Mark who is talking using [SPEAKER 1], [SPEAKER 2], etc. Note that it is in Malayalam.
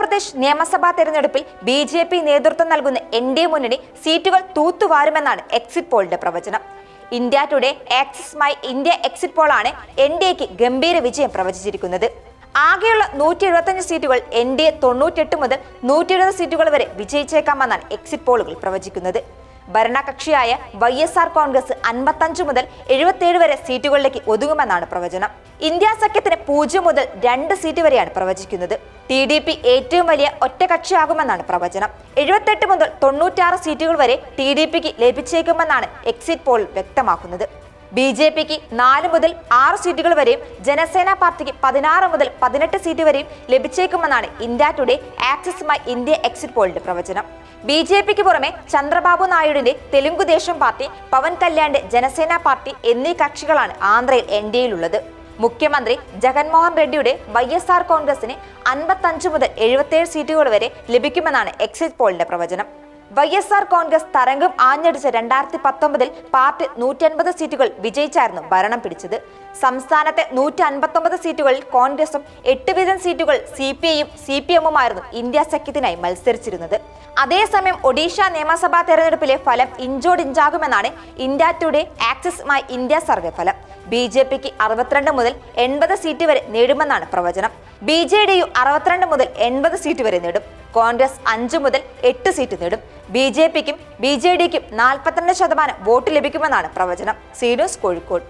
[SPEAKER 1] ഉത്തർപ്രദേശ് നിയമസഭാ തെരഞ്ഞെടുപ്പിൽ ബി ജെ പി നേതൃത്വം നൽകുന്ന എൻ ഡി എ മുന്നണി സീറ്റുകൾ തൂത്തുവാരുമെന്നാണ് എക്സിറ്റ് പോളിന്റെ പ്രവചനം. India Today Axis My India exit പോളാണ് N D എക്ക് ഗംഭീര വിജയം പ്രവചിച്ചിരിക്കുന്നത്. ആകെയുള്ള നൂറ്റി എഴുപത്തഞ്ച് സീറ്റുകൾ എൻ ഡി എ തൊണ്ണൂറ്റെട്ട് മുതൽ നൂറ്റി എഴുപത് സീറ്റുകൾ വരെ വിജയിച്ചേക്കാമെന്നാണ് എക്സിറ്റ് പോളുകൾ പ്രവചിക്കുന്നത്. ഭരണകക്ഷിയായ വൈ എസ് ആർ കോൺഗ്രസ് അൻപത്തഞ്ച് മുതൽ എഴുപത്തിയേഴ് വരെ സീറ്റുകളിലേക്ക് ഒതുങ്ങുമെന്നാണ് പ്രവചനം. ഇന്ത്യ സഖ്യത്തിന് പൂജ്യം മുതൽ രണ്ട് സീറ്റ് വരെയാണ് പ്രവചിക്കുന്നത്. ടി ഡി പി ഏറ്റവും വലിയ ഒറ്റകക്ഷിയാകുമെന്നാണ് പ്രവചനം. എഴുപത്തെട്ട് മുതൽ തൊണ്ണൂറ്റാറ് സീറ്റുകൾ വരെ ടി ഡി പിക്ക് ലഭിച്ചേക്കുമെന്നാണ് എക്സിറ്റ് പോൾ വ്യക്തമാക്കുന്നത്. ബി ജെ പിക്ക് നാല് മുതൽ ആറ് സീറ്റുകൾ വരെയും ജനസേന പാർട്ടിക്ക് പതിനാറ് മുതൽ പതിനെട്ട് സീറ്റ് വരെയും ലഭിച്ചേക്കുമെന്നാണ് India today Axis My India exit പോളിന്റെ പ്രവചനം. ബി ജെ പിക്ക് പുറമെ ചന്ദ്രബാബു നായിഡുവിന്റെ തെലുങ്കുദേശം പാർട്ടി പവൻ കല്യാണിന്റെ ജനസേന പാർട്ടി എന്നീ കക്ഷികളാണ് ആന്ധ്രയിൽ എൻ ഡി എയിലുള്ളത്. മുഖ്യമന്ത്രി ജഗൻമോഹൻ റെഡ്ഡിയുടെ വൈ എസ് ആർ കോൺഗ്രസിന് അൻപത്തഞ്ച് മുതൽ എഴുപത്തിയേഴ് സീറ്റുകൾ വരെ ലഭിക്കുമെന്നാണ് എക്സിറ്റ് പോളിന്റെ പ്രവചനം. വൈ എസ് ആർ കോൺഗ്രസ് തരംഗം ആഞ്ഞടിച്ച രണ്ടായിരത്തി പത്തൊമ്പതിൽ പാർട്ടി നൂറ്റി അൻപത് സീറ്റുകൾ വിജയിച്ചായിരുന്നു ഭരണം പിടിച്ചത്. സംസ്ഥാനത്തെ നൂറ്റി അൻപത്തൊമ്പത് സീറ്റുകളിൽ കോൺഗ്രസും എട്ട് വീതം സീറ്റുകൾ സി പി ഐയും സി പി എമ്മുമായിരുന്നു ഇന്ത്യ സഖ്യത്തിനായി മത്സരിച്ചിരുന്നത്. അതേസമയം ഒഡീഷ നിയമസഭാ തെരഞ്ഞെടുപ്പിലെ ഫലം ഇഞ്ചോടിഞ്ചാകുമെന്നാണ് India Today Axis My India survey ഫലം. ബി ജെ പിക്ക് അറുപത്തിരണ്ട് മുതൽ എൺപത് സീറ്റ് വരെ നേടുമെന്നാണ് പ്രവചനം. ബി ജെ ഡി യു അറുപത്തിരണ്ട് മുതൽ എൺപത് സീറ്റ് വരെ നേടും. കോൺഗ്രസ് അഞ്ചു മുതൽ എട്ട് സീറ്റ് നേടും. ബി ജെ പിക്കും ബി ജെ ഡിക്കും നാൽപ്പത്തിരണ്ട് ശതമാനം വോട്ട് ലഭിക്കുമെന്നാണ് പ്രവചനം. സീനൂസ് കോഴിക്കോട്.